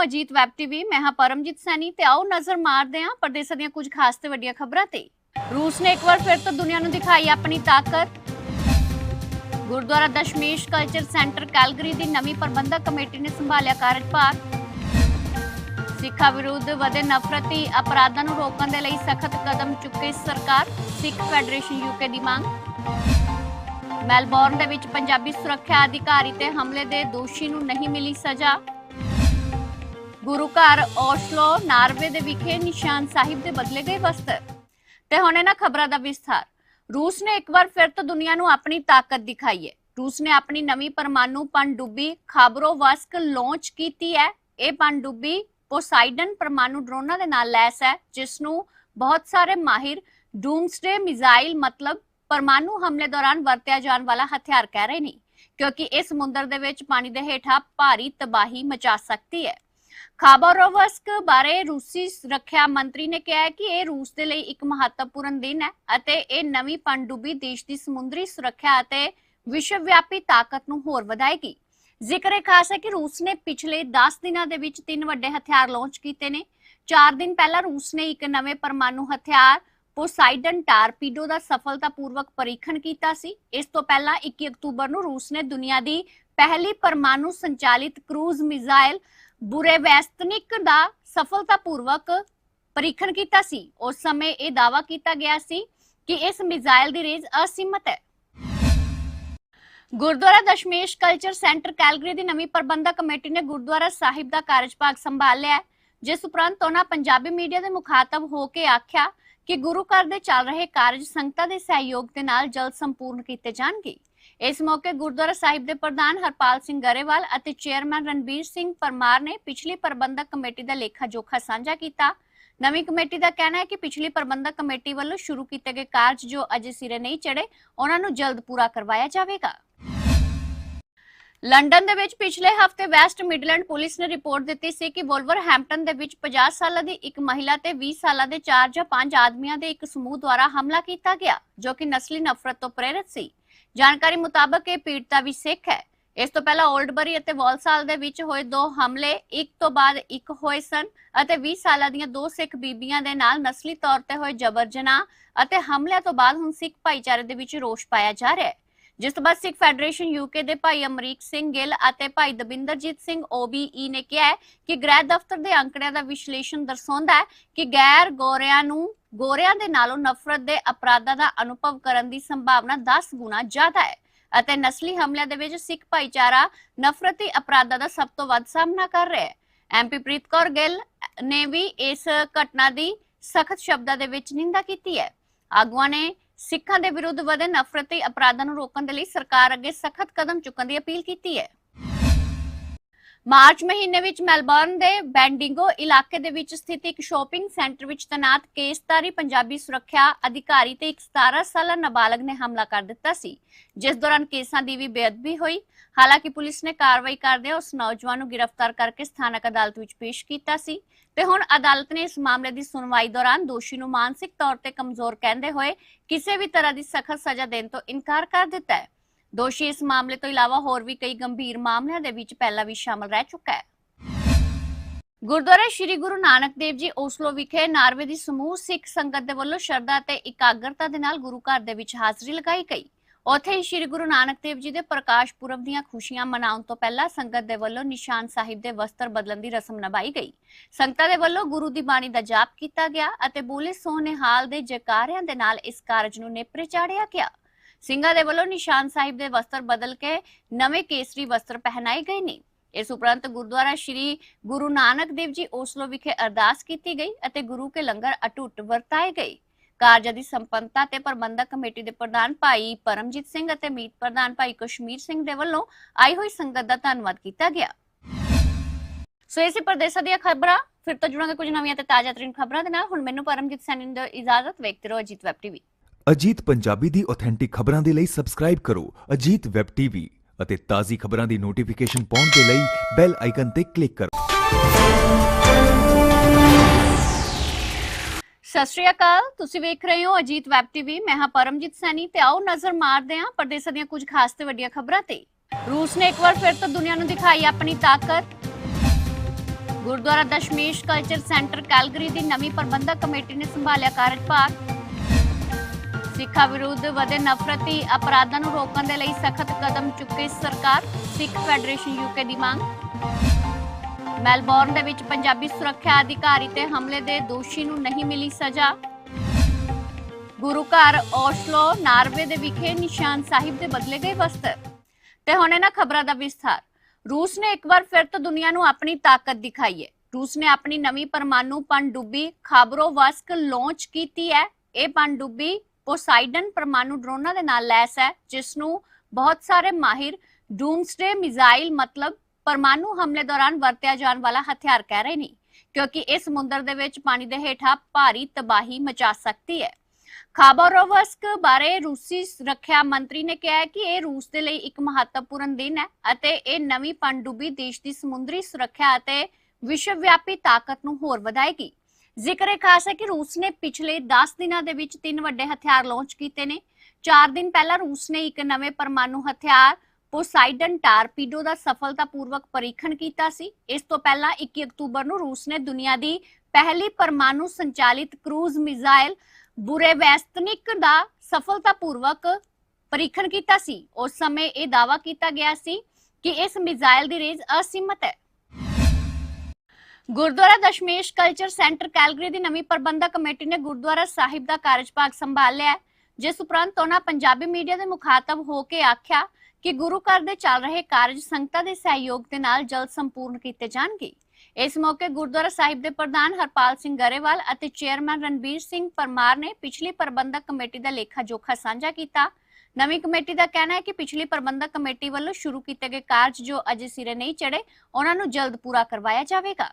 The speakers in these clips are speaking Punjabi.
ਹੋ ਅਜੀਤ ਵੈਬ ਟੀਵੀ, ਮੈਂ ਹਾਂ ਪਰਮਜੀਤ ਸੈਣੀ ਤੇ ਆਓ ਨਜ਼ਰ ਮਾਰਦੇ ਹਾਂ ਪ੍ਰਦੇਸ਼ਾਂ ਦੀਆਂ ਕੁਝ ਖਾਸ ਤੇ ਵੱਡੀਆਂ ਖਬਰਾਂ ਤੇ। ਰੂਸ ਨੇ ਇੱਕ ਵਾਰ ਫਿਰ ਤੋਂ ਦੁਨੀਆ ਨੂੰ ਦਿਖਾਈ ਆਪਣੀ ਤਾਕਤ। Gurdwara Dashmesh culture centre Calgary ਦੀ ਨਵੀਂ ਪ੍ਰਬੰਧਕ ਕਮੇਟੀ ਨੇ ਸੰਭਾਲਿਆ ਕਾਰਜਭਾਰ। ਸਿੱਖਾਂ ਵਿਰੁੱਧ ਵਧੇ ਨਫ਼ਰਤੀ ਅਪਰਾਧਾਂ ਨੂੰ ਰੋਕਣ ਦੇ ਲਈ ਸਖਤ ਕਦਮ ਚੁੱਕੇ ਸਰਕਾਰ, ਸਿੱਖ ਫੈਡਰੇਸ਼ਨ ਯੂਕੇ ਦੀ ਮੰਗ। ਮੈਲਬੌਰਨ ਦੇ ਵਿੱਚ ਪੰਜਾਬੀ ਸੁਰੱਖਿਆ ਅਧਿਕਾਰੀ ਤੇ ਹਮਲੇ ਦੇ ਦੋਸ਼ੀ ਨੂੰ ਨਹੀਂ ਮਿਲੀ ਸਜ਼ਾ। ਗੁਰੂ ਘਰ ਓਸਲੋ, ਨਾਰਵੇ ਦੇ ਵਿਖੇ ਨਿਸ਼ਾਨ ਸਾਹਿਬ ਦੇ ਬਦਲੇ ਗਏ ਵਸਤਰ। ਤੇ ਹੁਣ ਇਹਨਾਂ ਖਬਰਾਂ ਦਾ ਵਿਸਥਾਰ। ਰੂਸ ਨੇ ਇੱਕ ਵਾਰ ਫਿਰ ਤੋਂ ਦੁਨੀਆ ਨੂੰ ਆਪਣੀ ਤਾਕਤ ਦਿਖਾਈ ਹੈ। ਰੂਸ ਨੇ ਆਪਣੀ ਨਵੀਂ ਪਰਮਾਣੂ ਪਣਡੁੱਬੀ ਖਾਬਰੋਵਸਕ ਲਾਂਚ ਕੀਤੀ ਹੈ। ਇਹ ਪਣਡੁੱਬੀ ਪੋਸਾਈਡਨ ਪਰਮਾਣੂ ਡਰੋਨਾਂ ਦੇ ਨਾਲ ਲੈਸ ਹੈ, ਜਿਸ ਨੂੰ ਬਹੁਤ ਸਾਰੇ ਮਾਹਿਰ ਡੂਮਸਡੇ ਮਿਜ਼ਾਈਲ ਮਤਲਬ ਪਰਮਾਣੂ ਹਮਲੇ ਦੌਰਾਨ ਵਰਤਿਆ ਜਾਣ ਵਾਲਾ ਹਥਿਆਰ ਕਹਿ ਰਹੇ ਨੇ, ਕਿਉਂਕਿ ਇਹ ਸਮੁੰਦਰ ਦੇ ਵਿੱਚ ਪਾਣੀ ਦੇ ਹੇਠਾਂ ਭਾਰੀ ਤਬਾਹੀ ਮਚਾ ਸਕਦੀ ਹੈ। ਖਾਬਰੋਵਸਕ ਬਾਰੇ ਰੂਸੀ ਰੱਖਿਆ ਮੰਤਰੀ ਨੇ ਕਿਹਾ ਕਿ ਇਹ ਰੂਸ ਦੇ ਲਈ ਇੱਕ ਮਹੱਤਵਪੂਰਨ ਦਿਨ ਹੈ ਅਤੇ ਇਹ ਨਵੀਂ ਪਣਡੁੱਬੀ ਦੇਸ਼ ਦੀ ਸਮੁੰਦਰੀ ਸੁਰੱਖਿਆ ਅਤੇ ਵਿਸ਼ਵ ਤਾਕਤ ਨੂੰ ਹੋਰ ਵਧਾਏਗੀ। ਜ਼ਿਕਰ ਇਹ ਖਾਸ ਹੈ ਕਿ ਰੂਸ ਨੇ ਪਿਛਲੇ 10 ਦਿਨਾਂ ਦੇ ਵਿੱਚ ਤਿੰਨ ਵੱਡੇ ਹਥਿਆਰ ਲਾਂਚ ਕੀਤੇ ਨੇ। 4 ਦਿਨ ਪਹਿਲਾਂ ਰੂਸ ਨੇ ਇੱਕ ਨਵੇਂ ਪਰਮਾਣੂ ਹਥਿਆਰ ਪੋਸਾਈਡਨ ਟਾਰਪੀਡੋ ਦਾ ਸਫਲਤਾਪੂਰਵਕ ਪਰੀਖਣ ਕੀਤਾ ਸੀ। ਇਸ ਤੋਂ ਪਹਿਲਾਂ 21 ਅਕਤੂਬਰ ਨੂੰ ਰੂਸ ਨੇ ਦੁਨੀਆ ਦੀ ਪਹਿਲੀ ਪਰਮਾਣੂ ਸੰਚਾਲਿਤ ਕਰੂਜ਼ ਮਿਜ਼ਾਈਲ ਬੁਰੇਵੈਸਤਨਿਕ ਦਾ ਸਫਲਤਾਪੂਰਵਕ ਪਰੀਖਣ ਕੀਤਾ ਸੀ। ਉਸ ਸਮੇਂ ਇਹ ਦਾਅਵਾ ਕੀਤਾ ਗਿਆ ਸੀ ਕਿ ਇਸ ਮਿਜ਼ਾਈਲ ਦੀ ਰੇਂਜ ਅਸੀਮਤ ਹੈ। Gurdwara Dashmesh culture centre Calgary ਦੀ ਨਵੀਂ ਪ੍ਰਬੰਧਕ ਕਮੇਟੀ ਨੇ ਗੁਰਦੁਆਰਾ ਸਾਹਿਬ ਦਾ ਕਾਰਜਭਾਗ ਸੰਭਾਲਿਆ ਹੈ, ਜਿਸ ਉਪਰੰਤ ਉਹਨਾਂ ਪੰਜਾਬੀ ਮੀਡੀਆ ਦੇ ਮੁਖਾਤਬ ਹੋ ਕੇ ਆਖਿਆ ਕਿ ਗੁਰੂ ਘਰ ਦੇ ਚੱਲ ਰਹੇ ਕਾਰਜ ਸੰਗਤਾਂ ਦੇ ਸਹਿਯੋਗ ਦੇ ਨਾਲ ਜਲਦ ਸੰਪੂਰਨ ਕੀਤੇ ਜਾਣਗੇ। ਇਸ ਮੌਕੇ ਗੁਰਦੁਆਰਾ ਸਾਹਿਬ ਦੇ ਪ੍ਰਧਾਨ ਹਰਪਾਲ ਸਿੰਘ ਗਰੇਵਾਲ ਅਤੇ ਚੇਅਰਮੈਨ ਰਣਬੀਰ ਸਿੰਘ ਪਰਮਾਰ ਨੇ ਪਿਛਲੀ ਪ੍ਰਬੰਧਕ ਕਮੇਟੀ ਦਾ ਲੇਖਾ ਜੋਖਾ ਸਾਂਝਾ ਕੀਤਾ। ਨਵੀਂ ਕਮੇਟੀ ਦਾ ਕਹਿਣਾ ਹੈ ਕਿ ਪਿਛਲੀ ਪ੍ਰਬੰਧਕ ਕਮੇਟੀ ਵੱਲੋਂ ਸ਼ੁਰੂ ਕੀਤੇ ਗਏ ਕਾਰਜ ਜੋ ਅਜੇ ਸਿਰੇ ਨਹੀਂ ਚੜੇ ਉਹਨਾਂ ਨੂੰ ਜਲਦ ਪੂਰਾ ਕਰਵਾਇਆ ਜਾਵੇਗਾ। ਲੰਡਨ ਦੇ ਵਿੱਚ ਪਿਛਲੇ ਹਫ਼ਤੇ ਵੈਸਟ ਮਿਡਲੈਂਡ ਪੁਲਿਸ ਨੇ ਰਿਪੋਰਟ ਦਿੱਤੀ ਸੀ ਕਿ ਵੋਲਵਰਹੈਂਪਟਨ ਦੇ ਵਿੱਚ 50 ਸਾਲਾਂ ਦੀ ਇੱਕ ਮਹਿਲਾ ਤੇ 20 ਸਾਲਾਂ ਦੇ 4 ਜਾਂ 5 ਆਦਮੀਆਂ ਦੇ ਇੱਕ ਸਮੂਹ ਦੁਆਰਾ ਹਮਲਾ ਕੀਤਾ ਗਿਆ, ਜੋ ਕਿ ਨਸਲੀ ਨਫ਼ਰਤ ਤੋਂ ਪ੍ਰੇਰਿਤ ਸੀ। ਜਾਣਕਾਰੀ ਮੁਤਾਬਕ ਇਹ ਪੀੜਤਾ ਵੀ ਸਿੱਖ ਹੈ। ਇਸ ਤੋਂ ਪਹਿਲਾਂ 올ਡਬਰੀ ਅਤੇ ਵਾਲਸਾਲ ਦੇ ਵਿੱਚ ਹੋਏ ਦੋ ਹਮਲੇ, ਇੱਕ ਤੋਂ ਬਾਅਦ ਇੱਕ ਹੋਏ ਸਨ ਅਤੇ 20 ਸਾਲਾਂ ਦੀਆਂ ਦੋ ਸਿੱਖ ਬੀਬੀਆਂ ਦੇ ਨਾਲ ਨਸਲੀ ਤੌਰ ਤੇ ਹੋਏ ਜਬਰ ਜਨਾਹ ਅਤੇ ਹਮਲਿਆਂ ਤੋਂ ਬਾਅਦ ਹੁਣ ਸਿੱਖ ਭਾਈਚਾਰੇ ਦੇ ਵਿੱਚ ਰੋਸ਼ ਪਾਇਆ ਜਾ ਰਿਹਾ ਹੈ। ਜਿਸ ਤੋਂ ਬਾਅਦ ਸਿੱਖ ਫੈਡਰੇਸ਼ਨ ਯੂਕੇ ਦੇ ਭਾਈ ਅਮਰੀਕ ਸਿੰਘ ਗਿੱਲ ਅਤੇ ਭਾਈ ਦਵਿੰਦਰਜੀਤ ਸਿੰਘ OBE ਨੇ ਕਿਹਾ ਕਿ ਗ੍ਰਹਿ ਦਫ਼ਤਰ ਦੇ ਅੰਕੜਿਆਂ ਦਾ ਵਿਸ਼ਲੇਸ਼ਣ ਦਰਸਾਉਂਦਾ ਹੈ ਕਿ ਗੈਰ ਗੋਰਿਆਂ ਨੂੰ ਗੋਰਿਆਂ ਦੇ ਨਾਲੋਂ ਨਫ਼ਰਤ ਦੇ ਅਪਰਾਧਾਂ ਦਾ ਅਨੁਭਵ ਕਰਨ ਦੀ ਸੰਭਾਵਨਾ 10 ਗੁਣਾ ਜ਼ਿਆਦਾ ਹੈ ਅਤੇ ਨਸਲੀ ਹਮਲਿਆਂ ਦੇ ਵਿੱਚ ਸਿੱਖ ਭਾਈਚਾਰਾ ਨਫ਼ਰਤੀ ਅਪਰਾਧਾਂ ਦਾ ਸਭ ਤੋਂ ਵੱਧ ਸਾਹਮਣਾ ਕਰ ਰਿਹਾ ਹੈ। ਐਮਪੀ ਪ੍ਰੀਤ ਕੌਰ ਗਿੱਲ ਨੇ ਵੀ ਇਸ ਘਟਨਾ ਦੀ ਸਖਤ ਸ਼ਬਦਾਂ ਦੇ ਵਿੱਚ ਨਿੰਦਾ ਕੀਤੀ ਹੈ। ਆਗੂਆਂ ਨੇ ਸਿੱਖਾਂ ਦੇ ਵਿਰੁੱਧ ਵਧੇ ਨਫ਼ਰਤੀ ਅਪਰਾਧਾਂ ਨੂੰ ਰੋਕਣ ਦੇ ਲਈ ਸਰਕਾਰ ਅੱਗੇ ਸਖਤ ਕਦਮ ਚੁੱਕਣ ਦੀ ਅਪੀਲ ਕੀਤੀ ਹੈ। ਮਾਰਚ ਮਹੀਨੇ ਵਿੱਚ ਮੈਲਬੌਰਨ ਦੇ ਬੈਂਡਿੰਗੋ ਇਲਾਕੇ ਦੇ ਵਿੱਚ ਸਥਿਤ ਇੱਕ ਸ਼ਾਪਿੰਗ ਸੈਂਟਰ ਵਿੱਚ ਤੈਨਾਤ ਕੇਸਧਾਰੀ ਪੰਜਾਬੀ ਸੁਰੱਖਿਆ ਅਧਿਕਾਰੀ ਤੇ ਇੱਕ 17 ਸਾਲਾ ਨਾਬਾਲਗ ਨੇ ਹਮਲਾ ਕਰ ਦਿੱਤਾ ਸੀ, ਜਿਸ ਦੌਰਾਨ ਕੇਸਾਂ ਦੀ ਵੀ ਬੇਅਦਬੀ ਹੋਈ। ਹਾਲਾਂਕਿ ਪੁਲਿਸ ਨੇ ਕਾਰਵਾਈ ਕਰਦਿਆਂ ਉਸ ਨੌਜਵਾਨ ਨੂੰ ਗ੍ਰਿਫਤਾਰ ਕਰਕੇ ਸਥਾਨਕ ਅਦਾਲਤ ਵਿੱਚ ਪੇਸ਼ ਕੀਤਾ ਸੀ ਤੇ ਹੁਣ ਅਦਾਲਤ ਨੇ ਇਸ ਮਾਮਲੇ ਦੀ ਸੁਣਵਾਈ ਦੌਰਾਨ ਦੋਸ਼ੀ ਨੂੰ ਮਾਨਸਿਕ ਤੌਰ ਤੇ ਕਮਜ਼ੋਰ ਕਹਿੰਦੇ ਹੋਏ ਕਿਸੇ ਵੀ ਤਰ੍ਹਾਂ ਦੀ ਸਖਤ ਸਜ਼ਾ ਦੇਣ ਤੋਂ ਇਨਕਾਰ ਕਰ ਦਿੱਤਾ ਹੈ। ਦੋਸ਼ੀ ਇਸ ਮਾਮਲੇ ਤੋਂ ਇਲਾਵਾ ਹੋਰ ਵੀ ਕਈ ਗੰਭੀਰ ਮਾਮਲਿਆਂ ਦੇ ਵਿੱਚ ਪਹਿਲਾਂ ਵੀ ਸ਼ਾਮਲ ਰਹਿ ਚੁੱਕਾ ਹੈ। ਗੁਰਦੁਆਰਾ ਸ੍ਰੀ ਗੁਰੂ ਨਾਨਕ ਦੇਵ ਜੀ ਓਸਲੋ ਵਿਖੇ ਨਾਰਵੇ ਦੀ ਸਮੂਹ ਸਿੱਖ ਸੰਗਤ ਦੇ ਵੱਲੋਂ ਸ਼ਰਧਾ ਤੇ ਇਕਾਗਰਤਾ ਦੇ ਨਾਲ ਗੁਰੂ ਘਰ ਦੇ ਵਿੱਚ ਹਾਜ਼ਰੀ ਲਗਾਈ ਗਈ। ਉੱਥੇ ਹੀ ਸ੍ਰੀ ਗੁਰੂ ਨਾਨਕ ਦੇਵ ਜੀ ਦੇ ਪ੍ਰਕਾਸ਼ ਪੁਰਬ ਦੀਆਂ ਖੁਸ਼ੀਆਂ ਮਨਾਉਣ ਤੋਂ ਪਹਿਲਾਂ ਸੰਗਤ ਦੇ ਵੱਲੋਂ ਨਿਸ਼ਾਨ ਸਾਹਿਬ ਦੇ ਵਸਤਰ ਬਦਲਣ ਦੀ ਰਸਮ ਨਿਭਾਈ ਗਈ। ਸੰਗਤਾਂ ਦੇ ਵੱਲੋਂ ਗੁਰੂ ਦੀ ਬਾਣੀ ਦਾ ਜਾਪ ਕੀਤਾ ਗਿਆ ਅਤੇ ਬੋਲੇ ਸੋਹਣੇਹਾਲ ਦੇ ਜੈਕਾਰਿਆਂ ਦੇ ਨਾਲ ਇਸ ਕਾਰਜ ਨੂੰ ਨੇਪਰੇ ਚਾੜਿਆ ਗਿਆ। ਸਿੰਘਾਂ ਦੇ ਵੱਲੋਂ ਨਿਸ਼ਾਨ ਸਾਹਿਬ ਦੇ ਵਸਤਰ ਬਦਲ ਕੇ ਨਵੇਂ ਕੇਸਰੀ ਵਸਤਰ ਪਹਿਨਾਏ ਗਏ ਨੇ। ਇਸ ਉਪਰੰਤ ਗੁਰਦੁਆਰਾ ਸ੍ਰੀ ਗੁਰੂ ਨਾਨਕ ਦੇਵ ਜੀ ਓਸਲੋ ਵਿਖੇ ਅਰਦਾਸ ਕੀਤੀ ਗਈ ਅਤੇ ਗੁਰੂ ਕੇ ਲੰਗਰ ਅਟੁੱਟ ਵਰਤਾਏ ਗਏ। ਕਾਰਜ ਦੀ ਸੰਪੰਨਤਾ ਤੇ ਪ੍ਰਬੰਧਕ ਕਮੇਟੀ ਦੇ ਪ੍ਰਧਾਨ ਭਾਈ ਪਰਮਜੀਤ ਸਿੰਘ ਅਤੇ ਮੀਤ ਪ੍ਰਧਾਨ ਭਾਈ ਕਸ਼ਮੀਰ ਸਿੰਘ ਦੇ ਵੱਲੋਂ ਆਈ ਹੋਈ ਸੰਗਤ ਦਾ ਧੰਨਵਾਦ ਕੀਤਾ ਗਿਆ। ਸੋ ਇਸੇ ਪ੍ਰਦੇਸ਼ਾਂ ਦੀਆਂ ਖਬਰਾਂ, ਫਿਰ ਤੋਂ ਜੁੜਾਂਗੇ ਕੁਝ ਨਵੀਆਂ ਤੇ ਤਾਜ਼ਾ ਤਰੀਨ ਖਬਰਾਂ ਦੇ ਨਾਲ। ਹੁਣ ਮੈਨੂੰ ਪਰਮਜੀਤ ਸੈਣੀ ਦੀ ਇਜਾਜ਼ਤ, ਵੇਖਦੇ ਰਹੋ ਅਜੀਤ ਵੈਬ ਟੀਵੀ। ਅਜੀਤ ਪੰਜਾਬੀ ਦੀ ਆਥੈਂਟਿਕ ਖਬਰਾਂ ਦੇ ਲਈ ਸਬਸਕ੍ਰਾਈਬ ਕਰੋ ਅਜੀਤ ਵੈਬ ਟੀਵੀ ਅਤੇ ਤਾਜ਼ੀ ਖਬਰਾਂ ਦੀ ਨੋਟੀਫਿਕੇਸ਼ਨ ਪਾਉਣ ਦੇ ਲਈ ਬੈਲ ਆਈਕਨ ਤੇ ਕਲਿੱਕ ਕਰੋ। ਸਤਿ ਸ਼੍ਰੀ ਅਕਾਲ, ਤੁਸੀਂ ਵੇਖ ਰਹੇ ਹੋ ਅਜੀਤ ਵੈਬ ਟੀਵੀ ਮੈਂ ਹਾਂ ਪਰਮਜੀਤ ਸੈਣੀ ਤੇ ਆਓ ਨਜ਼ਰ ਮਾਰਦੇ ਹਾਂ ਪ੍ਰਦੇਸ਼ਾਂ ਦੀਆਂ ਕੁਝ ਖਾਸ ਤੇ ਵੱਡੀਆਂ ਖਬਰਾਂ ਤੇ। ਰੂਸ ਨੇ ਇੱਕ ਵਾਰ ਫਿਰ ਤੋਂ ਦੁਨੀਆ ਨੂੰ ਦਿਖਾਈ ਆਪਣੀ ਤਾਕਤ। Gurdwara Dashmesh culture centre Calgary ਦੀ ਨਵੀਂ ਪ੍ਰਬੰਧਕ ਕਮੇਟੀ ਨੇ ਸੰਭਾਲਿਆ ਕਾਰਜਭਾਰ। ਸਿੱਖਾਂ ਵਿਰੁੱਧ ਵਧੇ ਨਫ਼ਰਤੀ ਅਪਰਾਧਾਂ ਨੂੰ ਰੋਕਣ ਦੇ ਲਈ ਸਖਤ ਕਦਮ ਚੁੱਕੇ ਸਰਕਾਰ, ਸਿੱਖ ਫੈਡਰੇਸ਼ਨ ਯੂਕੇ ਦੀ ਮੰਗ। ਮੈਲਬੌਰਨ ਦੇ ਵਿੱਚ ਪੰਜਾਬੀ ਸੁਰੱਖਿਆ ਅਧਿਕਾਰੀ ਤੇ ਹਮਲੇ ਦੇ ਦੋਸ਼ੀ ਨੂੰ ਨਹੀਂ ਮਿਲੀ ਸਜ਼ਾ। ਗੁਰੂ ਘਰ ਓਸਲੋ, ਨਾਰਵੇ ਦੇ ਵਿਖੇ ਨਿਸ਼ਾਨ ਸਾਹਿਬ ਦੇ ਬਦਲੇ ਗਏ ਵਸਤਰ। ਤੇ ਹੁਣ ਇਹਨਾਂ ਖਬਰਾਂ ਦਾ ਵਿਸਥਾਰ। ਰੂਸ ਨੇ ਇੱਕ ਵਾਰ ਫਿਰ ਤੋਂ ਦੁਨੀਆ ਨੂੰ ਆਪਣੀ ਤਾਕਤ ਦਿਖਾਈ ਹੈ। ਰੂਸ ਨੇ ਆਪਣੀ ਨਵੀਂ ਪਰਮਾਣੂ ਪਣਡੁੱਬੀ ਖਾਬਰੋਵਸਕ ਲਾਂਚ ਕੀਤੀ ਹੈ। ਇਹ ਪਣਡੁੱਬੀ ਪੋਸਾਈਡਨ ਪਰਮਾਣੂ ਡਰੋਨਾਂ ਦੇ ਨਾਲ ਲੈਸ ਹੈ ਜਿਸ ਨੂੰ ਬਹੁਤ ਸਾਰੇ ਮਾਹਿਰ ਡੂਮਸਡੇ ਮਿਜ਼ਾਈਲ ਮਤਲਬ ਪਰਮਾਣੂ ਹਮਲੇ ਦੌਰਾਨ ਵਰਤਿਆ ਜਾਣ ਵਾਲਾ ਹਥਿਆਰ ਕਹਿ ਰਹੇ ਨੇ, ਕਿਉਂਕਿ ਇਹ ਸਮੁੰਦਰ ਦੇ ਵਿੱਚ ਪਾਣੀ ਦੇ ਹੇਠਾਂ ਭਾਰੀ ਤਬਾਹੀ ਮਚਾ ਸਕਦੀ ਹੈ। ਖਾਬਰੋਵਸਕ ਬਾਰੇ ਰੂਸੀ ਰੱਖਿਆ ਮੰਤਰੀ ਨੇ ਕਿਹਾ ਕਿ ਇਹ ਰੂਸ ਦੇ ਲਈ ਇੱਕ ਮਹੱਤਵਪੂਰਨ ਦਿਨ ਹੈ ਅਤੇ ਇਹ ਨਵੀਂ ਪਣਡੁੱਬੀ ਦੇਸ਼ ਦੀ ਸਮੁੰਦਰੀ ਸੁਰੱਖਿਆ ਅਤੇ ਵਿਸ਼ਵਵਿਆਪੀ ਤਾਕਤ ਨੂੰ ਹੋਰ ਵਧਾਏਗੀ। ਜ਼ਿਕਰ ਖਾਸ ਹੈ ਕਿ ਰੂਸ ਨੇ ਪਿਛਲੇ 10 ਦਿਨਾਂ ਦੇ ਵਿੱਚ ਤਿੰਨ ਵੱਡੇ ਹਥਿਆਰ ਲਾਂਚ ਕੀਤੇ ਨੇ। 4 ਦਿਨ ਪਹਿਲਾਂ ਰੂਸ ਨੇ ਇੱਕ ਨਵੇਂ ਪਰਮਾਣੂ ਹਥਿਆਰ ਪੋਸਾਈਡਨ ਟਾਰਪੀਡੋ ਦਾ ਸਫਲਤਾਪੂਰਵਕ ਪਰੀਖਣ ਕੀਤਾ ਸੀ। ਇਸ ਤੋਂ ਪਹਿਲਾਂ 21 ਅਕਤੂਬਰ ਨੂੰ ਰੂਸ ਨੇ ਦੁਨੀਆ ਦੀ ਪਹਿਲੀ ਪਰਮਾਣੂ ਸੰਚਾਲਿਤ ਕਰੂਜ਼ ਮਿਜ਼ਾਈਲ ਬੁਰੇਵੈਸਤਨਿਕ ਦਾ ਸਫਲਤਾਪੂਰਵਕ ਪਰੀਖਣ ਕੀਤਾ ਸੀ। ਉਸ ਸਮੇਂ ਇਹ ਦਾਅਵਾ ਕੀਤਾ ਗਿਆ ਸੀ ਕਿ ਇਸ ਮਿਜ਼ਾਈਲ ਦੀ ਰੇਂਜ ਅਸੀਮਤ ਹੈ। Gurdwara Dashmesh culture centre Calgary ਦੀ ਨਵੀਂ ਪ੍ਰਬੰਧਕ ਕਮੇਟੀ ਨੇ ਗੁਰਦੁਆਰਾ ਸਾਹਿਬ ਦਾ ਕਾਰਜਭਾਗ ਸੰਭਾਲ ਲਿਆ ਜਿਸ ਉਪਰੰਤ ਉਹਨਾਂ ਪੰਜਾਬੀ ਮੀਡੀਆ ਦੇ ਮੁਖਾਤਬ ਹੋ ਕੇ ਆਖਿਆ ਕਿ ਗੁਰੂ ਘਰ ਦੇ ਚੱਲ ਰਹੇ ਕਾਰਜ ਸੰਗਤਾਂ ਦੇ ਸਹਿਯੋਗ ਦੇ ਨਾਲ ਜਲਦ ਸੰਪੂਰਨ ਕੀਤੇ ਜਾਣਗੇ। ਇਸ ਮੌਕੇ ਗੁਰਦੁਆਰਾ ਸਾਹਿਬ ਦੇ ਪ੍ਰਧਾਨ ਹਰਪਾਲ ਸਿੰਘ ਗਰੇਵਾਲ ਅਤੇ ਚੇਅਰਮੈਨ ਰਣਬੀਰ ਸਿੰਘ ਪਰਮਾਰ ਨੇ ਪਿਛਲੀ ਪ੍ਰਬੰਧਕ ਕਮੇਟੀ ਦਾ ਲੇਖਾ ਜੋਖਾ ਸਾਂਝਾ ਕੀਤਾ ਨਵੀਂ ਕਮੇਟੀ ਦਾ ਕਹਿਣਾ ਹੈ ਕਿ ਪਿਛਲੀ ਪ੍ਰਬੰਧਕ ਕਮੇਟੀ ਵੱਲੋਂ ਸ਼ੁਰੂ ਕੀਤੇ ਗਏ ਕਾਰਜ ਜੋ ਅਜੇ ਸਿਰੇ ਨਹੀਂ ਚੜੇ ਉਹਨਾਂ ਨੂੰ ਜਲਦ ਪੂਰਾ ਕਰਵਾਇਆ ਜਾਵੇਗਾ।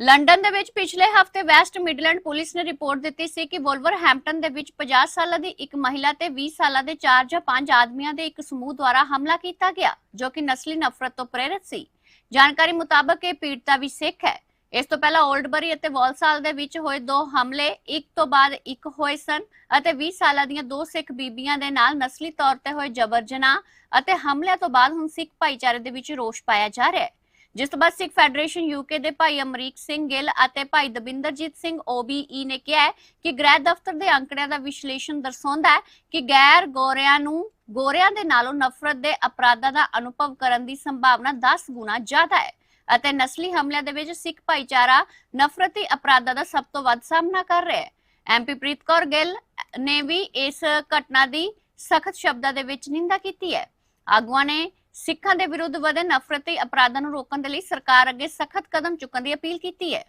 ਲੰਡਨ ਦੇ ਵਿੱਚ ਪਿਛਲੇ ਹਫ਼ਤੇ ਵੈਸਟ ਮਿਡਲੈਂਡ ਪੁਲਿਸ ਨੇ ਰਿਪੋਰਟ ਦਿੱਤੀ ਸੀ ਕਿ ਵੋਲਵਰਹੈਂਪਟਨ ਦੇ ਵਿੱਚ 50 ਸਾਲਾਂ ਦੀ ਇੱਕ ਮਹਿਲਾ ਤੇ 20 ਸਾਲਾਂ ਦੇ 4 ਜਾਂ 5 ਆਦਮੀਆਂ ਦੇ ਇੱਕ ਸਮੂਹ ਦੁਆਰਾ ਹਮਲਾ ਕੀਤਾ ਗਿਆ, ਜੋ ਕਿ ਨਸਲੀ ਨਫ਼ਰਤ ਤੋਂ ਪ੍ਰੇਰਿਤ ਸੀ। ਜਾਣਕਾਰੀ ਮੁਤਾਬਕ ਇਹ ਪੀੜਤਾ ਵੀ ਸਿੱਖ ਹੈ। ਇਸ ਤੋਂ ਪਹਿਲਾਂ 올ਡਬਰੀ ਅਤੇ ਵਾਲਸਾਲ ਦੇ ਵਿੱਚ ਹੋਏ ਦੋ ਹਮਲੇ, ਇੱਕ ਤੋਂ ਬਾਅਦ ਇੱਕ ਹੋਏ ਸਨ ਅਤੇ 20 ਸਾਲਾਂ ਦੀਆਂ ਦੋ ਸਿੱਖ ਬੀਬੀਆਂ ਦੇ ਨਾਲ ਨਸਲੀ ਤੌਰ ਤੇ ਹੋਏ ਜਬਰ ਜਨਾਹ ਅਤੇ ਹਮਲਿਆਂ ਤੋਂ ਬਾਅਦ ਹੁਣ ਸਿੱਖ ਭਾਈਚਾਰੇ ਦੇ ਵਿੱਚ ਰੋਸ਼ ਪਾਇਆ ਜਾ ਰਿਹਾ ਹੈ। ਜਿਸ ਤੋਂ ਬਾਅਦ ਸਿੱਖ ਫੈਡਰੇਸ਼ਨ ਯੂਕੇ ਦੇ ਭਾਈ ਅਮਰੀਕ ਸਿੰਘ ਗਿੱਲ ਅਤੇ ਭਾਈ ਦਵਿੰਦਰਜੀਤ ਸਿੰਘ OBE ਨੇ ਕਿਹਾ ਹੈ ਕਿ ਗ੍ਰਹਿ ਦਫ਼ਤਰ ਦੇ ਅੰਕੜਿਆਂ ਦਾ ਵਿਸ਼ਲੇਸ਼ਣ ਦਰਸਾਉਂਦਾ ਹੈ ਕਿ ਗੈਰ ਗੋਰਿਆਂ ਨੂੰ, ਗੋਰਿਆਂ ਦੇ ਨਾਲੋਂ ਨਫ਼ਰਤ ਦੇ ਅਪਰਾਧਾਂ ਦਾ ਅਨੁਭਵ ਕਰਨ ਦੀ ਸੰਭਾਵਨਾ 10 ਗੁਣਾ ਜ਼ਿਆਦਾ ਹੈ। ਅਤੇ ਨਸਲੀ ਹਮਲਿਆਂ ਦੇ ਵਿੱਚ ਸਿੱਖ ਭਾਈਚਾਰਾ ਨਫ਼ਰਤੀ ਅਪਰਾਧਾਂ ਦਾ ਸਭ ਤੋਂ ਵੱਧ ਸਾਹਮਣਾ ਕਰ ਰਿਹਾ ਹੈ। ਐਮਪੀ ਪ੍ਰੀਤ ਕੌਰ ਗਿੱਲ ਨੇ ਵੀ ਇਸ ਘਟਨਾ ਦੀ ਸਖਤ ਸ਼ਬਦਾਂ ਦੇ ਵਿੱਚ ਨਿੰਦਾ ਕੀਤੀ ਹੈ। ਆਗੂਆਂ ਨੇ ਸਿੱਖਾਂ ਦੇ ਵਿਰੁੱਧ ਵਧੇ ਨਫ਼ਰਤੀ ਅਪਰਾਧਾਂ ਨੂੰ ਰੋਕਣ ਦੇ ਲਈ ਸਰਕਾਰ ਅੱਗੇ ਸਖਤ ਕਦਮ ਚੁੱਕਣ ਦੀ ਅਪੀਲ ਕੀਤੀ ਹੈ।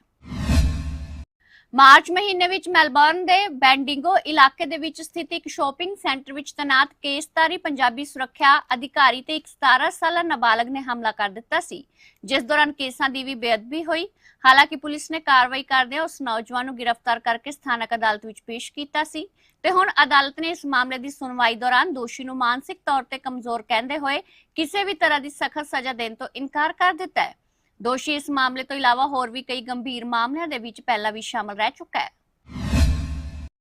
ਮਾਰਚ ਮਹੀਨੇ ਵਿੱਚ ਮੈਲਬੌਰਨ ਦੇ ਬੈਂਡਿੰਗੋ ਇਲਾਕੇ ਦੇ ਵਿੱਚ ਸਥਿਤ ਇੱਕ ਸ਼ਾਪਿੰਗ ਸੈਂਟਰ ਵਿੱਚ ਤੈਨਾਤ ਕੇਸਧਾਰੀ ਪੰਜਾਬੀ ਸੁਰੱਖਿਆ ਅਧਿਕਾਰੀ ਤੇ ਇੱਕ 17 ਸਾਲਾ ਨਾਬਾਲਗ ਨੇ ਹਮਲਾ ਕਰ ਦਿੱਤਾ ਸੀ। ਜਿਸ ਦੌਰਾਨ ਕੇਸਾਂ ਦੀ ਵੀ ਬੇਅਦਬੀ ਹੋਈ। ਹਾਲਾਂਕਿ ਪੁਲਿਸ ਨੇ ਕਾਰਵਾਈ ਕਰਦਿਆਂ ਉਸ ਨੌਜਵਾਨ ਨੂੰ ਗ੍ਰਿਫਤਾਰ ਕਰਕੇ ਸਥਾਨਕ ਅਦਾਲਤ ਵਿੱਚ ਪੇਸ਼ ਕੀਤਾ ਸੀ ਤੇ ਹੁਣ ਅਦਾਲਤ ਨੇ ਇਸ ਮਾਮਲੇ ਦੀ ਸੁਣਵਾਈ ਦੌਰਾਨ ਦੋਸ਼ੀ ਨੂੰ ਮਾਨਸਿਕ ਤੌਰ ਤੇ ਕਮਜ਼ੋਰ ਕਹਿੰਦੇ ਹੋਏ ਕਿਸੇ ਵੀ ਤਰ੍ਹਾਂ ਦੀ ਸਖਤ ਸਜ਼ਾ ਦੇਣ ਤੋਂ ਇਨਕਾਰ ਕਰ ਦਿੱਤਾ ਹੈ। ਦੋਸ਼ੀ ਇਸ ਮਾਮਲੇ ਤੋਂ ਇਲਾਵਾ ਹੋਰ ਵੀ ਕਈ ਗੰਭੀਰ ਮਾਮਲਿਆਂ ਦੇ ਵਿੱਚ ਪਹਿਲਾਂ ਵੀ ਸ਼ਾਮਲ ਰਹਿ ਚੁੱਕਾ ਹੈ।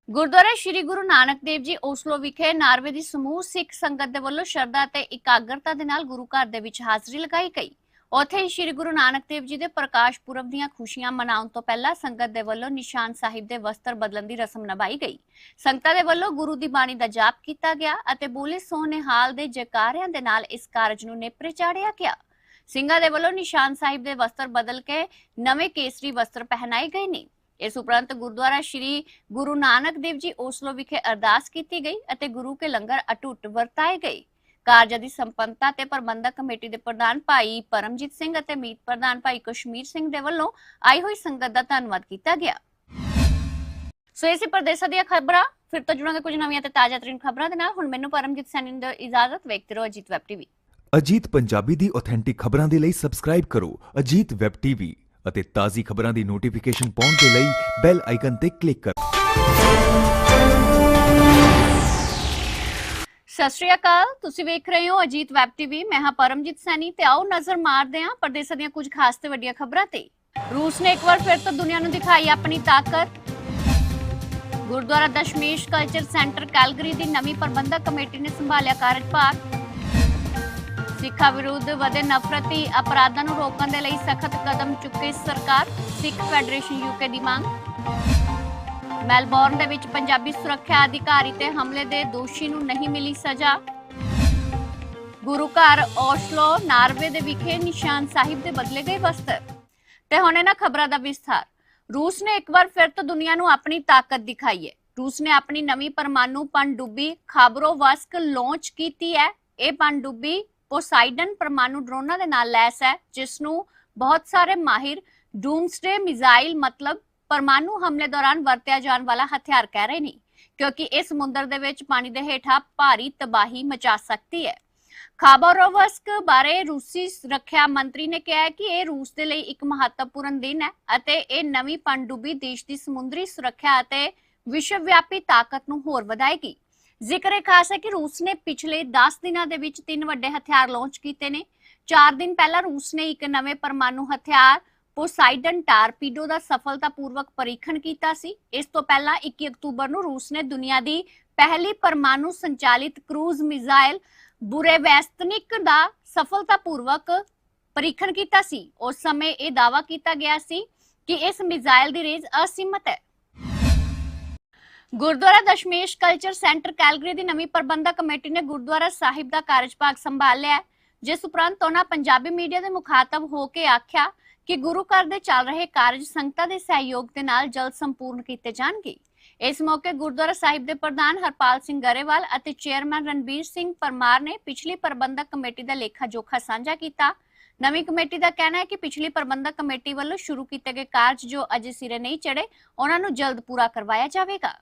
ਗੁਰਦੁਆਰਾ ਸ੍ਰੀ ਗੁਰੂ ਨਾਨਕ ਦੇਵ ਜੀ ਓਸਲੋ ਵਿਖੇ ਨਾਰਵੇ ਦੀ ਸਮੂਹ ਸਿੱਖ ਸੰਗਤ ਦੇ ਵੱਲੋਂ ਸ਼ਰਧਾ ਤੇ ਇਕਾਗਰਤਾ ਦੇ ਨਾਲ ਗੁਰੂ ਘਰ ਦੇ ਵਿੱਚ ਹਾਜ਼ਰੀ ਲਗਾਈ ਗਈ। ਉੱਥੇ ਹੀ ਸ੍ਰੀ ਗੁਰੂ ਨਾਨਕ ਦੇਵ ਜੀ ਦੇ ਪ੍ਰਕਾਸ਼ ਪੁਰਬ ਦੀਆਂ ਖੁਸ਼ੀਆਂ ਮਨਾਉਣ ਤੋਂ ਪਹਿਲਾਂ ਸੰਗਤ ਦੇ ਵੱਲੋਂ ਨਿਸ਼ਾਨ ਸਾਹਿਬ ਦੇ ਵਸਤਰ ਬਦਲਣ ਦੀ ਰਸਮ ਨਿਭਾਈ ਗਈ। ਸੰਗਤਾਂ ਦੇ ਵੱਲੋਂ ਗੁਰੂ ਦੀ ਬਾਣੀ ਦਾ ਜਾਪ ਕੀਤਾ ਗਿਆ ਅਤੇ ਬੋਲੇ ਸੋ ਨਿਹਾਲ ਦੇ ਜੈਕਾਰਿਆਂ ਦੇ ਨਾਲ ਇਸ ਕਾਰਜ ਨੂੰ ਨੇਪਰੇ ਚਾੜਿਆ ਗਿਆ। ਸਿੰਘਾਂ ਦੇ ਵੱਲੋਂ ਨਿਸ਼ਾਨ ਸਾਹਿਬ ਦੇ ਵਸਤਰ ਬਦਲ ਕੇ ਨਵੇਂ ਕੇਸਰੀ ਵਸਤਰ ਪਹਿਨਾਏ ਗਏ ਨੇ। ਇਸ ਉਪਰੰਤ ਗੁਰਦੁਆਰਾ ਸ੍ਰੀ ਗੁਰੂ ਨਾਨਕ ਦੇਵ ਜੀ ਓਸਲੋ ਵਿਖੇ ਅਰਦਾਸ ਕੀਤੀ ਗਈ ਅਤੇ ਗੁਰੂ ਕੇ ਲੰਗਰ ਅਟੁੱਟ ਵਰਤਾਏ ਗਏ। ਕਾਰਜ ਦੀ ਸੰਪੰਨਤਾ ਤੇ ਪ੍ਰਬੰਧਕ ਕਮੇਟੀ ਦੇ ਪ੍ਰਧਾਨ ਭਾਈ ਪਰਮਜੀਤ ਸਿੰਘ ਅਤੇ ਮੀਤ ਪ੍ਰਧਾਨ ਭਾਈ ਕਸ਼ਮੀਰ ਸਿੰਘ ਦੇ ਵੱਲੋਂ ਆਈ ਹੋਈ ਸੰਗਤ ਦਾ ਧੰਨਵਾਦ ਕੀਤਾ ਗਿਆ। ਸੋ ਇਸੇ ਪ੍ਰਦੇਸ਼ਾਂ ਦੀਆਂ ਖਬਰਾਂ, ਫਿਰ ਤੋਂ ਜੁੜਾਂਗੇ ਕੁਝ ਨਵੀਆਂ ਤੇ ਤਾਜ਼ਾ ਤਰੀਨ ਖਬਰਾਂ ਦੇ ਨਾਲ। ਹੁਣ ਮੈਨੂੰ ਪਰਮਜੀਤ ਸੈਣੀ ਨੂੰ ਇਜਾਜ਼ਤ, ਵੇਖਦੇ ਰਹੋ ਅਜੀਤ ਵੈਬ ਟੀਵੀ। ਅਜੀਤ ਪੰਜਾਬੀ ਦੀ ਆਥੈਂਟਿਕ ਖਬਰਾਂ ਦੇ ਲਈ ਸਬਸਕ੍ਰਾਈਬ ਕਰੋ ਅਜੀਤ ਵੈਬ ਟੀਵੀ ਅਤੇ ਤਾਜ਼ੀ ਖਬਰਾਂ ਦੀ ਨੋਟੀਫਿਕੇਸ਼ਨ ਪਾਉਣ ਦੇ ਲਈ ਬੈਲ ਆਈਕਨ ਤੇ ਕਲਿੱਕ ਕਰੋ। ਸਤਿ ਸ਼੍ਰੀ ਅਕਾਲ, ਤੁਸੀਂ ਵੇਖ ਰਹੇ ਹੋ ਅਜੀਤ ਵੈਬ ਟੀਵੀ ਮੈਂ ਹਾਂ ਪਰਮਜੀਤ ਸੈਣੀ ਤੇ ਆਓ ਨਜ਼ਰ ਮਾਰਦੇ ਹਾਂ ਪਰਦੇਸ਼ਾਂ ਦੀਆਂ ਕੁਝ ਖਾਸ ਤੇ ਵੱਡੀਆਂ ਖਬਰਾਂ ਤੇ। ਰੂਸ ਨੇ ਇੱਕ ਵਾਰ ਫਿਰ ਤੋਂ ਦੁਨੀਆ ਨੂੰ ਦਿਖਾਈ ਆਪਣੀ ਤਾਕਤ। Gurdwara Dashmesh culture centre Calgary ਦੀ ਨਵੀਂ ਪ੍ਰਬੰਧਕ ਕਮੇਟੀ ਨੇ ਸੰਭਾਲਿਆ ਕਾਰਜਭਾਰ। ਸਿੱਖਾਂ ਵਿਰੁੱਧ ਵਧੇ ਨਫ਼ਰਤੀ ਅਪਰਾਧਾਂ ਨੂੰ ਰੋਕਣ ਦੇ ਲਈ ਸਖਤ ਕਦਮ ਚੁੱਕੇ ਸਰਕਾਰ, ਸਿੱਖ ਫੈਡਰੇਸ਼ਨ ਯੂਕੇ ਦੀ ਮੰਗ। ਮੈਲਬੌਰਨ ਦੇ ਵਿੱਚ ਪੰਜਾਬੀ ਸੁਰੱਖਿਆ ਅਧਿਕਾਰੀ ਤੇ ਹਮਲੇ ਦੇ ਦੋਸ਼ੀ ਨੂੰ ਨਹੀਂ ਮਿਲੀ ਸਜ਼ਾ। ਗੁਰੂ ਘਰ ਓਸਲੋ, ਨਾਰਵੇ ਦੇ ਵਿਖੇ ਨਿਸ਼ਾਨ ਸਾਹਿਬ ਦੇ ਬਦਲੇ ਗਏ ਵਸਤਰ। ਤੇ ਹੁਣ ਇਹਨਾਂ ਖਬਰਾਂ ਦਾ ਵਿਸਥਾਰ। ਰੂਸ ਨੇ ਇੱਕ ਵਾਰ ਫਿਰ ਤੋਂ ਦੁਨੀਆ ਨੂੰ ਆਪਣੀ ਤਾਕਤ ਦਿਖਾਈ ਹੈ। ਰੂਸ ਨੇ ਆਪਣੀ ਨਵੀਂ ਪਰਮਾਣੂ ਪਣਡੁੱਬੀ ਖਾਬਰੋਵਸਕ ਲਾਂਚ ਕੀਤੀ ਹੈ। ਇਹ ਪਣਡੁੱਬੀ ਪੋਸਾਈਡਨ ਪਰਮਾਣੂ ਡਰੋਨਾਂ ਦੇ ਨਾਲ ਲੈਸ ਹੈ ਜਿਸ ਨੂੰ ਬਹੁਤ ਸਾਰੇ ਮਾਹਿਰ ਡੂਮਸਡੇ ਮਿਜ਼ਾਈਲ ਮਤਲਬ ਪਰਮਾਣੂ ਹਮਲੇ ਦੌਰਾਨ ਵਰਤਿਆ ਜਾਣ ਵਾਲਾ ਹਥਿਆਰ ਕਹਿ ਰਹੇ ਨੇ, ਕਿਉਂਕਿ ਇਹ ਸਮੁੰਦਰ ਦੇ ਵਿੱਚ ਪਾਣੀ ਦੇ ਹੇਠਾਂ ਭਾਰੀ ਤਬਾਹੀ ਮਚਾ ਸਕਦੀ ਹੈ। ਖਾਬਰੋਵਸਕ ਬਾਰੇ ਰੂਸੀ ਰੱਖਿਆ ਮੰਤਰੀ ਨੇ ਕਿਹਾ ਕਿ ਇਹ ਰੂਸ ਦੇ ਲਈ ਇੱਕ ਮਹੱਤਵਪੂਰਨ ਦਿਨ ਹੈ ਅਤੇ ਇਹ ਨਵੀਂ ਪਣਡੁੱਬੀ ਦੇਸ਼ ਦੀ ਸਮੁੰਦਰੀ ਸੁਰੱਖਿਆ ਅਤੇ ਵਿਸ਼ਵ ਵਿਆਪੀ ਤਾਕਤ ਨੂੰ ਹੋਰ ਵਧਾਏਗੀ। ਜ਼ਿਕਰ ਖਾਸ ਹੈ ਕਿ ਰੂਸ ਨੇ ਪਿਛਲੇ 10 ਦਿਨਾਂ ਦੇ ਵਿੱਚ ਤਿੰਨ ਵੱਡੇ ਹਥਿਆਰ ਲਾਂਚ ਕੀਤੇ ਨੇ। 4 ਦਿਨ ਪਹਿਲਾਂ ਰੂਸ ਨੇ ਇੱਕ ਨਵੇਂ ਪਰਮਾਣੂ ਹਥਿਆਰ ਪੋਸਾਈਡਨ ਟਾਰਪੀਡੋ ਦਾ ਸਫਲਤਾਪੂਰਵਕ ਪਰੀਖਣ ਕੀਤਾ ਸੀ। ਇਸ ਤੋਂ ਪਹਿਲਾਂ 21 ਅਕਤੂਬਰ ਨੂੰ ਰੂਸ ਨੇ ਦੁਨੀਆ ਦੀ ਪਹਿਲੀ ਪਰਮਾਣੂ ਸੰਚਾਲਿਤ ਕਰੂਜ਼ ਮਿਜ਼ਾਈਲ ਬੁਰੇਵੈਸਤਨਿਕ ਦਾ ਸਫਲਤਾਪੂਰਵਕ ਪਰੀਖਣ ਕੀਤਾ ਸੀ। ਉਸ ਸਮੇਂ ਇਹ ਦਾਅਵਾ ਕੀਤਾ ਗਿਆ ਸੀ ਕਿ ਇਸ ਮਿਜ਼ਾਈਲ ਦੀ ਰੇਂਜ ਅਸੀਮਤ ਹੈ। Gurdwara Dashmesh culture centre Calgary ਦੀ ਨਵੀਂ ਪ੍ਰਬੰਧਕ ਕਮੇਟੀ ਨੇ ਗੁਰਦੁਆਰਾ ਸਾਹਿਬ ਦਾ ਕਾਰਜਭਾਗ ਸੰਭਾਲ ਲਿਆ ਜਿਸ ਉਪਰੰਤ ਉਹਨਾਂ ਪੰਜਾਬੀ ਮੀਡੀਆ ਦੇ ਮੁਖਾਤਬ ਹੋ ਕੇ ਆਖਿਆ ਕਿ ਗੁਰੂ ਘਰ ਦੇ ਚੱਲ ਰਹੇ ਕਾਰਜ ਸੰਗਤਾਂ ਦੇ ਸਹਿਯੋਗ ਦੇ ਨਾਲ ਜਲਦ ਸੰਪੂਰਨ ਕੀਤੇ ਜਾਣਗੇ। ਇਸ ਮੌਕੇ ਗੁਰਦੁਆਰਾ ਸਾਹਿਬ ਦੇ ਪ੍ਰਧਾਨ ਹਰਪਾਲ ਸਿੰਘ ਗਰੇਵਾਲ ਅਤੇ ਚੇਅਰਮੈਨ ਰਣਬੀਰ ਸਿੰਘ ਪਰਮਾਰ ਨੇ ਪਿਛਲੀ ਪ੍ਰਬੰਧਕ ਕਮੇਟੀ ਦਾ ਲੇਖਾ ਜੋਖਾ ਸਾਂਝਾ ਕੀਤਾ ਨਵੀਂ ਕਮੇਟੀ ਦਾ ਕਹਿਣਾ ਹੈ ਕਿ ਪਿਛਲੀ ਪ੍ਰਬੰਧਕ ਕਮੇਟੀ ਵੱਲੋਂ ਸ਼ੁਰੂ ਕੀਤੇ ਗਏ ਕਾਰਜ ਜੋ ਅਜੇ ਸਿਰੇ ਨਹੀਂ ਚੜੇ ਉਹਨਾਂ ਨੂੰ ਜਲਦ ਪੂਰਾ ਕਰਵਾਇਆ ਜਾਵੇਗਾ।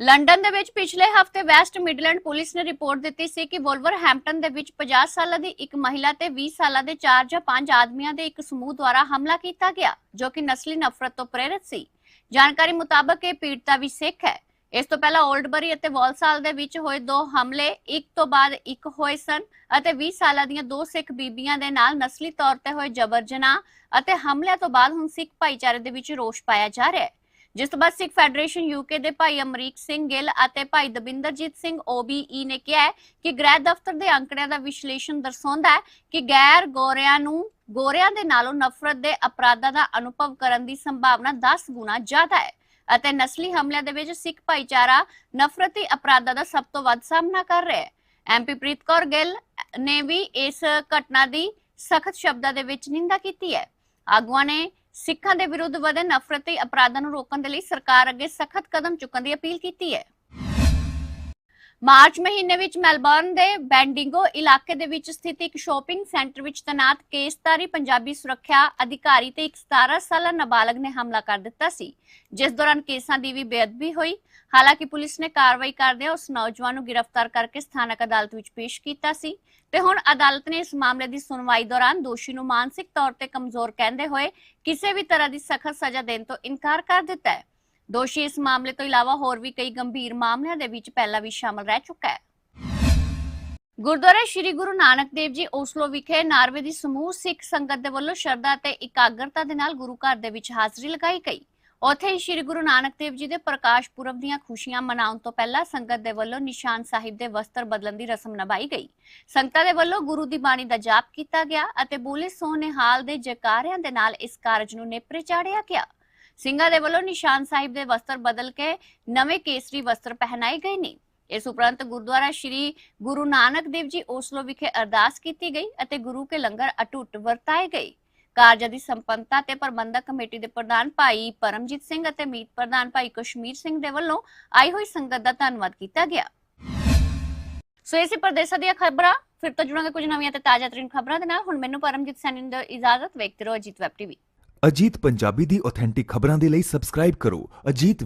ਲੰਡਨ ਦੇ ਵਿੱਚ ਪਿਛਲੇ ਹਫ਼ਤੇ ਵੈਸਟ ਮਿਡਲੈਂਡ ਪੁਲਿਸ ਨੇ ਰਿਪੋਰਟ ਦਿੱਤੀ ਸੀ ਕਿ ਵੋਲਵਰਹੈਂਪਟਨ ਦੇ ਵਿੱਚ 50 ਸਾਲਾਂ ਦੀ ਇੱਕ ਮਹਿਲਾ ਤੇ 20 ਸਾਲਾਂ ਦੇ 4 ਜਾਂ 5 ਆਦਮੀਆਂ ਦੇ ਇੱਕ ਸਮੂਹ ਦੁਆਰਾ ਹਮਲਾ ਕੀਤਾ ਗਿਆ, ਜੋ ਕਿ ਨਸਲੀ ਨਫ਼ਰਤ ਤੋਂ ਪ੍ਰੇਰਿਤ ਸੀ। ਜਾਣਕਾਰੀ ਮੁਤਾਬਕ ਇਹ ਪੀੜਤਾ ਵੀ ਸਿੱਖ ਹੈ। ਇਸ ਤੋਂ ਪਹਿਲਾਂ 올ਡਬਰੀ ਅਤੇ ਵਾਲਸਾਲ ਦੇ ਵਿੱਚ ਹੋਏ ਦੋ ਹਮਲੇ, ਇੱਕ ਤੋਂ ਬਾਅਦ ਇੱਕ ਹੋਏ ਸਨ ਅਤੇ 20 ਸਾਲਾਂ ਦੀਆਂ ਦੋ ਸਿੱਖ ਬੀਬੀਆਂ ਦੇ ਨਾਲ ਨਸਲੀ ਤੌਰ ਤੇ ਹੋਏ ਜਬਰ ਜਨਾਹ ਅਤੇ ਹਮਲਿਆਂ ਤੋਂ ਬਾਅਦ ਹੁਣ ਸਿੱਖ ਭਾਈਚਾਰੇ ਦੇ ਵਿੱਚ ਰੋਸ਼ ਪਾਇਆ ਜਾ ਰਿਹਾ ਹੈ। ਜਿਸ ਤੋਂ ਬਾਅਦ ਸਿੱਖ ਫੈਡਰੇਸ਼ਨ ਯੂਕੇ ਦੇ ਭਾਈ ਅਮਰੀਕ ਸਿੰਘ ਗਿੱਲ ਅਤੇ ਭਾਈ ਦਵਿੰਦਰਜੀਤ ਸਿੰਘ OBE ਨੇ ਕਿਹਾ ਹੈ ਕਿ ਗ੍ਰਹਿ ਦਫ਼ਤਰ ਦੇ ਅੰਕੜਿਆਂ ਦਾ ਵਿਸ਼ਲੇਸ਼ਣ ਦਰਸਾਉਂਦਾ ਹੈ ਕਿ ਗੈਰ ਗੋਰਿਆਂ ਨੂੰ, ਗੋਰਿਆਂ ਦੇ ਨਾਲੋਂ ਨਫ਼ਰਤ ਦੇ ਅਪਰਾਧਾਂ ਦਾ ਅਨੁਭਵ ਕਰਨ ਦੀ ਸੰਭਾਵਨਾ 10 ਗੁਣਾ ਜ਼ਿਆਦਾ ਹੈ। ਅਤੇ ਨਸਲੀ ਹਮਲਿਆਂ ਦੇ ਵਿੱਚ ਸਿੱਖ ਭਾਈਚਾਰਾ ਨਫ਼ਰਤੀ ਅਪਰਾਧਾਂ ਦਾ ਸਭ ਤੋਂ ਵੱਧ ਸਾਹਮਣਾ ਕਰ ਰਿਹਾ ਹੈ। ਐਮਪੀ ਪ੍ਰੀਤ ਕੌਰ ਗਿੱਲ ਨੇ ਵੀ ਇਸ ਘਟਨਾ ਦੀ ਸਖਤ ਸ਼ਬਦਾਂ ਦੇ ਵਿੱਚ ਨਿੰਦਾ ਕੀਤੀ ਹੈ। ਆਗੂਆਂ ਨੇ ਸਿੱਖਾਂ ਦੇ ਵਿਰੁੱਧ ਵਧੇ ਨਫ਼ਰਤੀ ਅਪਰਾਧਾਂ ਨੂੰ ਰੋਕਣ ਦੇ ਲਈ ਸਰਕਾਰ ਅੱਗੇ ਸਖਤ ਕਦਮ ਚੁੱਕਣ ਦੀ ਅਪੀਲ ਕੀਤੀ ਹੈ। ਮਾਰਚ ਮਹੀਨੇ ਵਿੱਚ ਮੈਲਬੌਰਨ ਦੇ ਬੈਂਡਿੰਗੋ ਇਲਾਕੇ ਦੇ ਵਿੱਚ ਸਥਿਤ ਇੱਕ ਸ਼ਾਪਿੰਗ ਸੈਂਟਰ ਵਿੱਚ ਤੈਨਾਤ ਕੇਸਧਾਰੀ ਪੰਜਾਬੀ ਸੁਰੱਖਿਆ ਅਧਿਕਾਰੀ ਤੇ ਇੱਕ 17 ਸਾਲਾ ਨਾਬਾਲਗ ਨੇ ਹਮਲਾ ਕਰ ਦਿੱਤਾ ਸੀ, ਜਿਸ ਦੌਰਾਨ ਕੇਸਾਂ ਦੀ ਵੀ ਬੇਅਦਬੀ ਹੋਈ। ਹਾਲਾਂਕਿ ਪੁਲਿਸ ਨੇ ਕਾਰਵਾਈ ਕਰਦਿਆਂ ਉਸ ਨੌਜਵਾਨ ਨੂੰ ਗ੍ਰਿਫਤਾਰ ਕਰਕੇ ਸਥਾਨਕ ਅਦਾਲਤ ਵਿੱਚ ਪੇਸ਼ ਕੀਤਾ ਸੀ ਤੇ ਹੁਣ ਅਦਾਲਤ ਨੇ ਇਸ ਮਾਮਲੇ ਦੀ ਸੁਣਵਾਈ ਦੌਰਾਨ ਦੋਸ਼ੀ ਨੂੰ ਮਾਨਸਿਕ ਤੌਰ ਤੇ ਕਮਜ਼ੋਰ ਕਹਿੰਦੇ ਹੋਏ ਕਿਸੇ ਵੀ ਤਰ੍ਹਾਂ ਦੀ ਸਖਤ ਸਜ਼ਾ ਦੇਣ ਤੋਂ ਇਨਕਾਰ ਕਰ ਦਿੱਤਾ ਹੈ। ਦੋਸ਼ੀ ਇਸ ਮਾਮਲੇ ਤੋਂ ਇਲਾਵਾ ਹੋਰ ਵੀ ਕਈ ਗੰਭੀਰ ਮਾਮਲਿਆਂ ਦੇ ਵਿੱਚ ਪਹਿਲਾਂ ਵੀ ਸ਼ਾਮਲ ਰਹਿ ਚੁੱਕਾ ਹੈ। ਗੁਰਦੁਆਰਾ ਸ੍ਰੀ ਗੁਰੂ ਨਾਨਕ ਦੇਵ ਜੀ ਓਸਲੋ ਵਿਖੇ ਨਾਰਵੇ ਦੀ ਸਮੂਹ ਸਿੱਖ ਸੰਗਤ ਦੇ ਵੱਲੋਂ ਸ਼ਰਧਾ ਤੇ ਇਕਾਗਰਤਾ ਦੇ ਨਾਲ ਗੁਰੂ ਘਰ ਦੇ ਵਿੱਚ ਹਾਜ਼ਰੀ ਲਗਾਈ ਗਈ। ਉੱਥੇ ਹੀ ਸ੍ਰੀ ਗੁਰੂ ਨਾਨਕ ਦੇਵ ਜੀ ਦੇ ਪ੍ਰਕਾਸ਼ ਪੁਰਬ ਦੀਆਂ ਖੁਸ਼ੀਆਂ ਮਨਾਉਣ ਤੋਂ ਪਹਿਲਾਂ ਸੰਗਤ ਦੇ ਵੱਲੋਂ ਨਿਸ਼ਾਨ ਸਾਹਿਬ ਦੇ ਵਸਤਰ ਬਦਲਣ ਦੀ ਰਸਮ ਨਿਭਾਈ ਗਈ। ਸੰਗਤਾਂ ਦੇ ਵੱਲੋਂ ਗੁਰੂ ਦੀ ਬਾਣੀ ਦਾ ਜਾਪ ਕੀਤਾ ਗਿਆ ਅਤੇ ਬੋਲੇ ਸੋ ਨਿਹਾਲ ਦੇ ਜੈਕਾਰਿਆਂ ਦੇ ਨਾਲ ਇਸ ਕਾਰਜ ਨੂੰ ਨੇਪਰੇ ਚਾੜਿਆ ਗਿਆ। ਸਿੰਘਾਂ ਦੇ ਵੱਲੋਂ ਨਿਸ਼ਾਨ ਸਾਹਿਬ ਦੇ ਵਸਤਰ ਬਦਲ ਕੇ ਨਵੇਂ ਕੇਸਰੀ ਵਸਤਰ ਪਹਿਨਾਏ ਗਏ ਨੇ। ਇਸ ਉਪਰੰਤ ਗੁਰਦੁਆਰਾ ਸ੍ਰੀ ਗੁਰੂ ਨਾਨਕ ਦੇਵ ਜੀ ਓਸਲੋ ਵਿਖੇ ਅਰਦਾਸ ਕੀਤੀ ਗਈ ਅਤੇ ਗੁਰੂ ਕੇ ਲੰਗਰ ਅਟੁੱਟ ਵਰਤਾਏ ਗਏ। ਕਾਰਜ ਦੀ ਸੰਪੰਨਤਾ ਤੇ ਪ੍ਰਬੰਧਕ ਕਮੇਟੀ ਦੇ ਪ੍ਰਧਾਨ ਭਾਈ ਪਰਮਜੀਤ ਸਿੰਘ ਅਤੇ ਮੀਤ ਪ੍ਰਧਾਨ ਭਾਈ ਕਸ਼ਮੀਰ ਸਿੰਘ ਦੇ ਵੱਲੋਂ ਆਈ ਹੋਈ ਸੰਗਤ ਦਾ ਧੰਨਵਾਦ ਕੀਤਾ ਗਿਆ। ਸੋ ਇਸੇ ਪ੍ਰਦੇਸ਼ਾਂ ਦੀਆਂ ਖਬਰਾਂ, ਫਿਰ ਤੋਂ ਜੁੜਾਂਗੇ ਕੁਝ ਨਵੀਆਂ ਤੇ ਤਾਜ਼ਾ ਤਰੀਨ ਖਬਰਾਂ ਦੇ ਨਾਲ। ਹੁਣ ਮੈਨੂੰ ਪਰਮਜੀਤ ਸੈਣੀ ਨੂੰ ਇਜਾਜ਼ਤ, ਵੇਖਦੇ ਰਹੋ ਅਜੀਤ ਵੈਬ ਟੀਵੀ। ਅਜੀਤ ਪੰਜਾਬੀ ਦੀ ਆਥੈਂਟਿਕ ਖਬਰਾਂ ਦੇ ਲਈ ਸਬਸਕ੍ਰਾਈਬ ਕਰੋ। ਅਜੀਤ